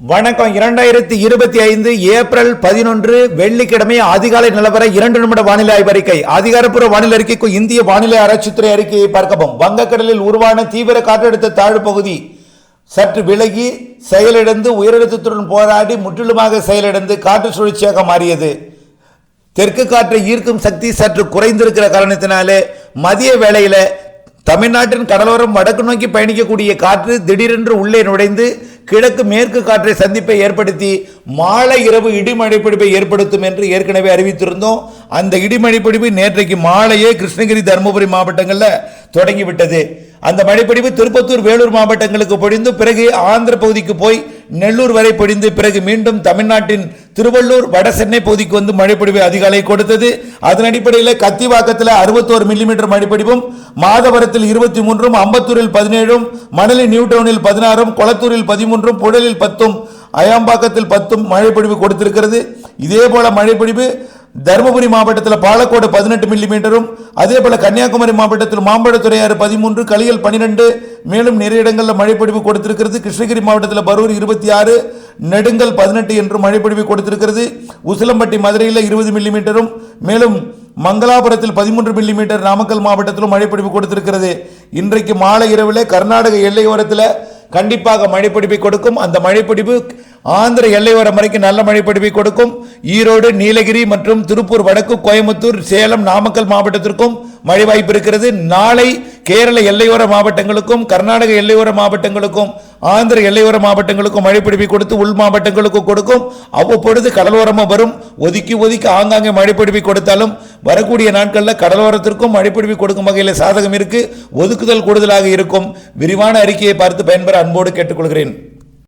வணக்கம். இரண்டாயிரத்தி இருபத்தி ஐந்து ஏப்ரல் பதினொன்று வெள்ளிக்கிழமை அதிகாலை நிலவர இரண்டு நிமிட வானிலை ஆய்வறிக்கை. அதிகாரப்பூர்வ வானிலை அறிக்கைக்கு இந்திய வானிலை ஆராய்ச்சித்துறை அறிக்கையை பார்க்கவும். வங்கக்கடலில் உருவான தீவிர காற்றழுத்த தாழ்வு பகுதி சற்று விலகி செயலிழந்து உயரழுத்தத்துடன் போராடி முற்றிலுமாக செயலிழந்து காற்று சுழற்சியாக மாறியது. தெற்கு காற்றை ஈர்க்கும் சக்தி சற்று குறைந்திருக்கிற காரணத்தினாலே மதிய வேளையில் தமிழ்நாட்டின் கடலோரம் வடக்கு நோக்கி பயணிக்கக்கூடிய காற்று திடீரென்று உள்ளே நுழைந்து கிழக்கு மேற்கு காற்றை சந்திப்பை ஏற்படுத்தி மாலை இரவு இடிமழை பிடிப்பை ஏற்படுத்தும் என்று ஏற்கனவே அறிவித்திருந்தோம். அந்த இடிமழை பிடிப்பு நேற்றைக்கு மாலையே கிருஷ்ணகிரி தருமபுரி மாவட்டங்களில் தொடங்கிவிட்டது. அந்த மழைப்பிடிப்பு திருப்பத்தூர் வேலூர் மாவட்டங்களுக்கு பொழிந்து பிறகு ஆந்திர பகுதிக்கு போய் நெல்லூர் வரை பொழிந்து பிறகு மீண்டும் தமிழ்நாட்டின் திருவள்ளூர் வட சென்னை பகுதிக்கு வந்து மழைப்பிடிவு அதிகாலை கொடுத்தது. அதன் அடிப்படையில் கத்திவாக்கத்தில் அறுபத்தோரு மில்லிமீட்டர் மழைப்பொழிவும் மாதவரத்தில் இருபத்தி மூன்றும் அம்பத்தூரில் பதினேழும் மணலி நியூ டவுனில் பதினாறும் கொளத்தூரில் பதிமூன்றும் புழலில் பத்தும் அயாம்பாக்கத்தில் பத்தும் மழைப்பொழிவு கொடுத்திருக்கிறது. இதே போல மழைப்பொழிவு தருமபுரி மாவட்டத்தில் பாலக்கோடு பதினெட்டு மில்லிமீட்டரும் அதே போல கன்னியாகுமரி மாவட்டத்தில் மாம்பழத்துறையாறு பதிமூன்று களியல் பன்னிரெண்டு மேலும் நிறைய இடங்களில் மழைப்பொழிவு கொடுத்திருக்கிறது. கிருஷ்ணகிரி மாவட்டத்தில் பரூர் இருபத்தி ஆறு நெடுங்கல் பதினெட்டு என்றும் மழைப்பொழிவு கொடுத்திருக்கிறது. உசிலம்பட்டி மதுரையில் இருபது மில்லிமீட்டரும் மேலும் மங்களாபுரத்தில் பதிமூன்று மில்லிமீட்டர் நாமக்கல் மாவட்டத்திலும் மழைப்பொழிவு கொடுத்திருக்கிறது. இன்றைக்கு மாலை இரவில் கர்நாடக எல்லையோரத்தில் கண்டிப்பாக மழைப்பிடிப்பை கொடுக்கும். அந்த மழைப்பிடிப்பு ஆந்திர எல்லையோரம் வரைக்கும் நல்ல மழைப்பிடிப்பை கொடுக்கும். ஈரோடு நீலகிரி மற்றும் திருப்பூர் வடக்கு கோயம்புத்தூர் சேலம் நாமக்கல் மாவட்டத்திற்கும் மழை வாய்ப்பு இருக்கிறது. நாளை கேரள எல்லையோர மாவட்டங்களுக்கும் கர்நாடக எல்லையோர மாவட்டங்களுக்கும் ஆந்திர எல்லையோர மாவட்டங்களுக்கும் மழைப்பிடிப்பை கொடுத்து உள் மாவட்டங்களுக்கும் கொடுக்கும். அவ்வப்பொழுது கடலோரமாக வரும். ஒதுக்கி ஒதுக்கி ஆங்காங்கே மழைப்பிடிப்பை கொடுத்தாலும் வரக்கூடிய நாட்களில் கடலோரத்திற்கும் மழைப்பிடிப்பை கொடுக்கும் வகையில் சாதகம் இருக்கு. ஒதுக்குதல் கூடுதலாக இருக்கும். விரிவான அறிக்கையை பார்த்து பயன்பெற அன்போடு கேட்டுக்கொள்கிறேன்.